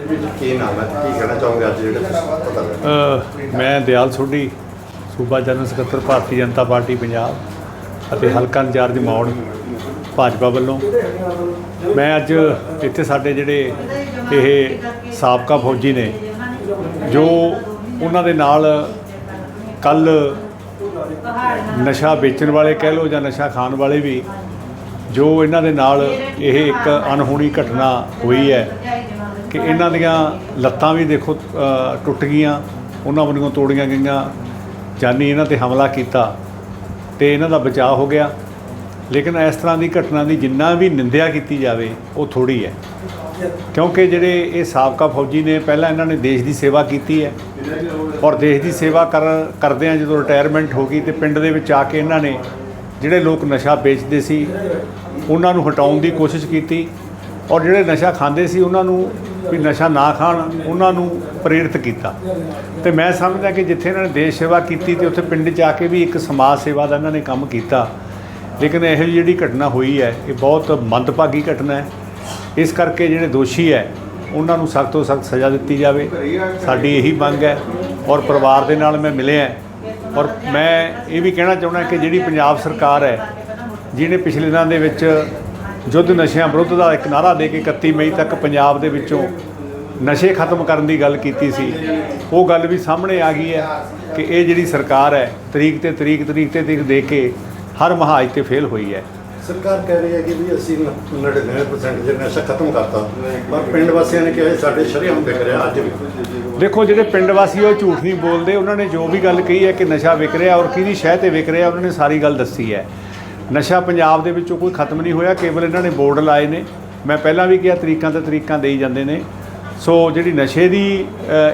ਕੀ ਨਾਮ ਹੈ ਕੀ ਕਹਿਣਾ ਚਾਹੋਗੇ ਅੱਜ ਜਿਹੜੇ ਤੁਸੀਂ ਪਤਾ ਲੱਗਾ ਅ, ਮੈਂ ਦਿਆਲ ਸੋਢੀ ਸੂਬਾ ਜਨਰਲ ਸਕੱਤਰ ਭਾਰਤੀ ਜਨਤਾ ਪਾਰਟੀ ਪੰਜਾਬ ਅਤੇ ਹਲਕਾ ਇੰਚਾਰਜ ਮੌੜ ਭਾਜਪਾ ਵੱਲੋਂ। ਮੈਂ ਅੱਜ ਇੱਥੇ ਸਾਡੇ ਜਿਹੜੇ ਇਹ ਸਾਬਕਾ ਫੌਜੀ ਨੇ ਜੋ ਉਹਨਾਂ ਦੇ ਨਾਲ ਕੱਲ ਨਸ਼ਾ ਵੇਚਣ ਵਾਲੇ ਕਹਿ ਲਓ ਜਾਂ ਨਸ਼ਾ ਖਾਣ ਵਾਲੇ ਵੀ ਜੋ ਇਹਨਾਂ ਦੇ ਨਾਲ ਇਹ ਇੱਕ ਅਨਹੋਣੀ ਘਟਨਾ ਹੋਈ ਹੈ। ਕਿ ਇਹਨਾਂ ਦੀਆਂ ਲੱਤਾਂ ਵੀ ਦੇਖੋ ਟੁੱਟ ਗਈਆਂ, ਉਹਨਾਂ ਵੱਲੋਂ ਤੋੜੀਆਂ ਗਈਆਂ। ਜਾਨੀ ਇਹਨਾਂ ਤੇ ਹਮਲਾ ਕੀਤਾ ਤੇ ਇਹਨਾਂ ਦਾ ਬਚਾਅ ਹੋ ਗਿਆ। ਲੇਕਿਨ ਇਸ ਤਰ੍ਹਾਂ ਦੀ ਘਟਨਾ ਦੀ ਜਿੰਨਾ ਵੀ ਨਿੰਦਿਆ ਕੀਤੀ ਜਾਵੇ, ਉਹ ਥੋੜੀ ਹੈ। ਕਿਉਂਕਿ ਜਿਹੜੇ ਇਹ ਸਾਬਕਾ ਫੌਜੀ ਨੇ, ਪਹਿਲਾਂ ਇਹਨਾਂ ਨੇ ਦੇਸ਼ ਦੀ ਸੇਵਾ ਕੀਤੀ ਹੈ ਔਰ ਦੇਸ਼ ਦੀ ਸੇਵਾ ਕਰ ਕਰਦਿਆਂ ਜਦੋਂ ਰਿਟਾਇਰਮੈਂਟ ਹੋ ਗਈ ਤੇ ਪਿੰਡ ਦੇ ਵਿੱਚ ਆ ਕੇ ਇਹਨਾਂ ਨੇ ਜਿਹੜੇ ਲੋਕ ਨਸ਼ਾ ਵੇਚਦੇ ਸੀ, ਉਹਨਾਂ ਨੂੰ ਹਟਾਉਣ ਦੀ ਕੋਸ਼ਿਸ਼ ਕੀਤੀ। ਔਰ ਜਿਹੜੇ ਨਸ਼ਾ ਖਾਂਦੇ ਸੀ, ਉਹਨਾਂ ਨੂੰ ਵੀ ਨਸ਼ਾ ਨਾ ਖਾਣ, ਉਹਨਾਂ ਨੂੰ ਪ੍ਰੇਰਿਤ ਕੀਤਾ। ਤੇ ਮੈਂ ਸਮਝਦਾ ਕਿ ਜਿੱਥੇ ਇਹਨਾਂ ਨੇ ਦੇਸ਼ ਸੇਵਾ ਕੀਤੀ ਤੇ ਉੱਥੇ ਪਿੰਡ 'ਚ ਆ ਕੇ ਵੀ ਇੱਕ ਸਮਾਜ ਸੇਵਾ ਦਾ ਇਹਨਾਂ ਨੇ ਕੰਮ ਕੀਤਾ। ਲੇਕਿਨ ਇਹੋ ਜਿਹੀ ਜਿਹੜੀ ਘਟਨਾ ਹੋਈ ਹੈ, ਇਹ ਬਹੁਤ ਮੰਦਭਾਗੀ ਘਟਨਾ ਹੈ। ਇਸ ਕਰਕੇ ਜਿਹੜੇ ਦੋਸ਼ੀ ਹੈ, ਉਹਨਾਂ ਨੂੰ ਸਖਤ ਤੋਂ ਸਖਤ ਸਜ਼ਾ ਦਿੱਤੀ ਜਾਵੇ। ਸਾਡੀ ਇਹੀ ਮੰਗ ਹੈ ਔਰ ਪਰਿਵਾਰ ਦੇ ਨਾਲ ਮੈਂ ਮਿਲਿਆ ਔਰ ਮੈਂ ਇਹ ਵੀ ਕਹਿਣਾ ਚਾਹੁੰਦਾ ਕਿ ਜਿਹੜੀ ਪੰਜਾਬ ਸਰਕਾਰ ਹੈ, ਜਿਹਨੇ ਪਿਛਲੇ ਦਿਨਾਂ ਦੇ ਵਿੱਚ ਯੁੱਧ ਨਸ਼ਿਆਂ ਵਿਰੁੱਧ ਦਾ ਇੱਕ ਨਾਰਾ ਦੇ ਕੇ 31 ਮਈ ਤੱਕ ਪੰਜਾਬ ਦੇ ਵਿੱਚੋਂ ਨਸ਼ੇ ਖਤਮ ਕਰਨ ਦੀ ਗੱਲ ਕੀਤੀ ਸੀ। ਉਹ ਗੱਲ ਵੀ ਸਾਹਮਣੇ ਆ ਗਈ ਹੈ ਕਿ ਇਹ ਜਿਹੜੀ ਸਰਕਾਰ ਹੈ ਤਰੀਕ ਤੇ ਤਰੀਕ ਤਰੀਕ ਤੇ ਤਰੀਕ ਦੇ ਕੇ ਹਰ ਮਹਾਜ ਤੇ ਫੇਲ ਹੋਈ ਹੈ। ਸਰਕਾਰ ਕਹਿ ਰਹੀ ਹੈ ਕਿ ਵੀ ਅਸੀਂ 99% ਜਿਹੜਾ ਨਸ਼ਾ ਖਤਮ ਕਰਤਾ ਪਰ ਪਿੰਡ ਵਾਸੀਆਂ ਨੇ ਕਿਹਾ ਸਾਡੇ ਸ਼ਰੀਆਮ ਵਿਕ ਰਿਹਾ ਅੱਜ ਵੀ। ਦੇਖੋ ਜਿਹੜੇ ਪਿੰਡ ਵਾਸੀ ਉਹ ਝੂਠ ਨਹੀਂ ਬੋਲਦੇ ਉਹਨਾਂ ਨੇ ਜੋ ਵੀ ਗੱਲ ਕਹੀ ਹੈ ਕਿ ਨਸ਼ਾ ਵਿਕ ਰਿਹਾ ਔਰ ਕਿਹਦੀ ਸ਼ਹਿ ਤੇ ਵਿਕ ਰਿਹਾ ਉਹਨਾਂ ਨੇ ਸਾਰੀ ਗੱਲ ਦੱਸੀ ਹੈ। ਨਸ਼ਾ ਪੰਜਾਬ ਦੇ ਵਿੱਚੋਂ ਕੋਈ ਖਤਮ ਨਹੀਂ ਹੋਇਆ, ਕੇਵਲ ਇਹਨਾਂ ਨੇ ਬੋਰਡ ਲਾਏ ਨੇ। ਮੈਂ ਪਹਿਲਾਂ ਵੀ ਕਿਹਾ, ਤਰੀਕਾਂ ਤੇ ਤਰੀਕਾਂ ਦੇਈ ਜਾਂਦੇ ਨੇ। ਸੋ ਜਿਹੜੀ ਨਸ਼ੇ ਦੀ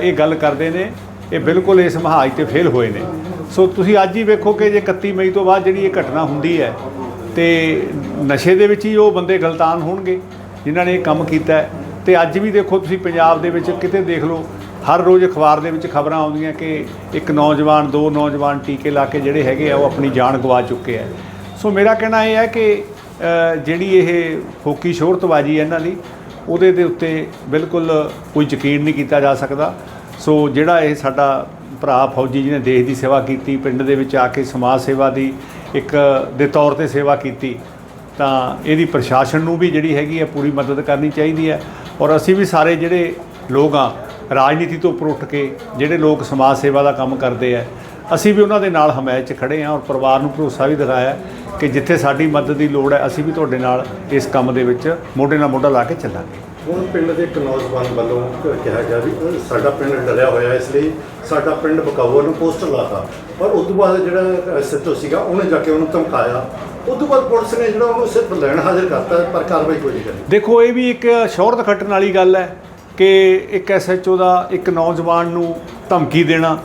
ਇਹ ਗੱਲ ਕਰਦੇ ਨੇ, ਇਹ ਬਿਲਕੁਲ ਇਸ ਮਹਾਜ ਤੇ ਫੇਲ ਹੋਏ ਨੇ। ਸੋ ਤੁਸੀਂ ਅੱਜ ਹੀ ਵੇਖੋ ਕਿ ਜੇ 31 ਮਈ ਤੋਂ ਬਾਅਦ ਜਿਹੜੀ ਇਹ ਘਟਨਾ ਹੁੰਦੀ ਹੈ, ਤੇ ਨਸ਼ੇ ਦੇ ਵਿੱਚ ਹੀ ਉਹ ਬੰਦੇ ਗਲਤਾਨ ਹੋਣਗੇ, ਜਿਨ੍ਹਾਂ ਨੇ ਇਹ ਕੰਮ ਕੀਤਾ ਹੈ। ਤੇ ਅੱਜ ਵੀ ਦੇਖੋ ਤੁਸੀਂ ਪੰਜਾਬ ਦੇ ਵਿੱਚ ਕਿਤੇ ਦੇਖ ਲਓ, ਹਰ ਰੋਜ਼ ਅਖਬਾਰ ਦੇ ਵਿੱਚ ਖਬਰਾਂ ਆਉਂਦੀਆਂ ਕਿ ਇੱਕ ਨੌਜਵਾਨ, ਦੋ ਨੌਜਵਾਨ ਟੀਕੇ ਲਾ ਕੇ ਜਿਹੜੇ ਹੈਗੇ ਆ, ਉਹ ਆਪਣੀ ਜਾਨ ਗਵਾ ਚੁੱਕੇ ਆ। ਸੋ ਮੇਰਾ ਕਹਿਣਾ ਇਹ ਹੈ ਕਿ ਜਿਹੜੀ ਇਹ ਫੋਕੀ ਸ਼ੋਹਰਤਬਾਜੀ ਹੈ ਇਹਨਾਂ ਦੀ, ਉਹਦੇ ਦੇ ਉੱਤੇ ਬਿਲਕੁਲ ਕੋਈ ਯਕੀਨ ਨਹੀਂ ਕੀਤਾ ਜਾ ਸਕਦਾ। ਸੋ ਜਿਹੜਾ ਇਹ ਸਾਡਾ ਭਰਾ ਫੌਜੀ ਜਿਹਨੇ ਦੇਸ਼ ਦੀ ਸੇਵਾ ਕੀਤੀ, ਪਿੰਡ ਦੇ ਵਿੱਚ ਆ ਕੇ ਸਮਾਜ ਸੇਵਾ ਦੀ ਇੱਕ ਦੇ ਤੌਰ ਤੇ ਸੇਵਾ ਕੀਤੀ, ਤਾਂ ਇਹਦੀ ਪ੍ਰਸ਼ਾਸਨ ਨੂੰ ਵੀ ਜਿਹੜੀ ਹੈਗੀ ਹੈ ਪੂਰੀ ਮਦਦ ਕਰਨੀ ਚਾਹੀਦੀ ਹੈ। ਔਰ ਅਸੀਂ ਵੀ ਸਾਰੇ ਜਿਹੜੇ ਲੋਕ ਆ, ਰਾਜਨੀਤੀ ਤੋਂ ਉੱਪਰ ਉੱਠ ਕੇ ਜਿਹੜੇ ਲੋਕ ਸਮਾਜ ਸੇਵਾ ਦਾ ਕੰਮ ਕਰਦੇ ਆ ਅਸੀਂ ਵੀ ਉਹਨਾਂ ਦੇ ਨਾਲ ਹਮਾਇਤ 'ਚ ਖੜੇ ਹਾਂ ਔਰ ਪਰਿਵਾਰ ਨੂੰ ਭਰੋਸਾ ਵੀ ਦਿਖਾਇਆ ਕਿ ਜਿੱਥੇ ਸਾਡੀ ਮਦਦ ਦੀ ਲੋੜ ਹੈ ਅਸੀਂ ਵੀ ਤੁਹਾਡੇ ਨਾਲ ਇਸ ਕੰਮ ਦੇ ਵਿੱਚ ਮੋਢੇ ਨਾਲ ਮੋਢਾ ਲਾ ਕੇ ਚੱਲਾਂਗੇ। ਹੁਣ ਪਿੰਡ ਦੇ ਇੱਕ ਨੌਜਵਾਨ ਵੱਲੋਂ ਕਿਹਾ ਗਿਆ ਵੀ ਸਾਡਾ ਪਿੰਡ ਡਰਿਆ ਹੋਇਆ ਇਸ ਲਈ ਸਾਡਾ ਪਿੰਡ ਬਕਾਊਆ ਨੂੰ ਪੋਸਟਰ ਲਾਤਾ। ਪਰ ਉਸ ਤੋਂ ਬਾਅਦ ਜਿਹੜਾ ਐਸਐਚਓ ਸੀਗਾ ਉਹਨੇ ਜਾ ਕੇ ਉਹਨੂੰ ਧਮਕਾਇਆ। ਉਸ ਤੋਂ ਬਾਅਦ ਪੁਲਿਸ ਨੇ ਜਿਹੜਾ ਉਹਨੂੰ ਸਿਰਫ ਲੈਣ ਹਾਜ਼ਰ ਕਰਤਾ ਪਰ ਕਾਰਵਾਈ ਕੋਈ ਨਹੀਂ ਕਰੀ। ਦੇਖੋ ਇਹ ਵੀ ਇੱਕ ਸ਼ੌਹਰਤ ਖੱਟਣ ਵਾਲੀ ਗੱਲ ਹੈ ਕਿ ਇੱਕ ਐਸਐਚਓ ਦਾ ਇੱਕ ਨੌਜਵਾਨ ਨੂੰ ਧਮਕੀ ਦੇਣਾ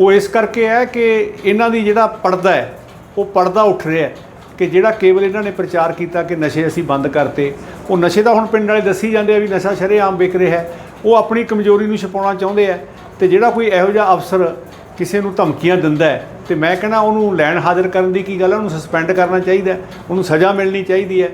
ਉਹ ਇਸ ਕਰਕੇ ਹੈ ਕਿ ਇਹਨਾਂ ਦੀ ਜਿਹੜਾ ਪਰਦਾ ਹੈ, ਉਹ ਪਰਦਾ ਉੱਠ ਰਿਹਾ ਹੈ ਕਿ ਜਿਹੜਾ ਕੇਵਲ ਇਹਨਾਂ ਨੇ ਪ੍ਰਚਾਰ ਕੀਤਾ ਕਿ ਨਸ਼ੇ ਅਸੀਂ ਬੰਦ ਕਰਤੇ, ਉਹ ਨਸ਼ੇ ਦਾ ਹੁਣ ਪਿੰਡ ਵਾਲੇ ਦੱਸੀ ਜਾਂਦੇ ਆ ਵੀ ਨਸ਼ਾ ਸ਼ਰੇਆਮ ਵਿਕ ਰਿਹਾ ਹੈ, ਉਹ ਆਪਣੀ ਕਮਜ਼ੋਰੀ ਨੂੰ ਛਪਾਉਣਾ ਚਾਹੁੰਦੇ ਆ ਤੇ ਜਿਹੜਾ ਕੋਈ ਇਹੋ ਜਿਹਾ ਅਫਸਰ ਕਿਸੇ ਨੂੰ ਧਮਕੀਆਂ ਦਿੰਦਾ ਹੈ, ਤੇ ਮੈਂ ਕਹਿੰਦਾ ਉਹਨੂੰ ਲੈਣ ਹਾਜ਼ਰ ਕਰਨ ਦੀ ਕੀ ਗੱਲ ਹੈ, ਉਹਨੂੰ ਸਸਪੈਂਡ ਕਰਨਾ ਚਾਹੀਦਾ ਉਹਨੂੰ ਸਜ਼ਾ ਮਿਲਣੀ ਚਾਹੀਦੀ ਹੈ।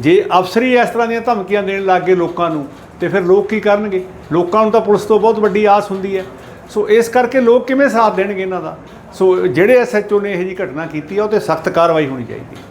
ਜੇ ਅਫਸਰ ਹੀ ਇਸ ਤਰ੍ਹਾਂ ਦੀਆਂ ਧਮਕੀਆਂ ਦੇਣ ਲੱਗ ਗਏ ਲੋਕਾਂ ਨੂੰ, ਤੇ ਫਿਰ ਲੋਕ ਕੀ ਕਰਨਗੇ? ਲੋਕਾਂ ਨੂੰ ਤਾਂ ਪੁਲਿਸ ਤੋਂ ਬਹੁਤ ਵੱਡੀ ਆਸ ਹੁੰਦੀ ਹੈ। ਸੋ ਇਸ ਕਰਕੇ ਲੋਕ ਕਿਵੇਂ ਸਾਥ ਦੇਣਗੇ ਇਹਨਾਂ ਦਾ? ਸੋ ਜਿਹੜੇ ਐਸਐਚਓ ਨੇ ਇਹ ਜੀ ਘਟਨਾ ਕੀਤੀ ਆ, ਉਹ ਤੇ ਸਖਤ ਕਾਰਵਾਈ ਹੋਣੀ ਚਾਹੀਦੀ ਹੈ।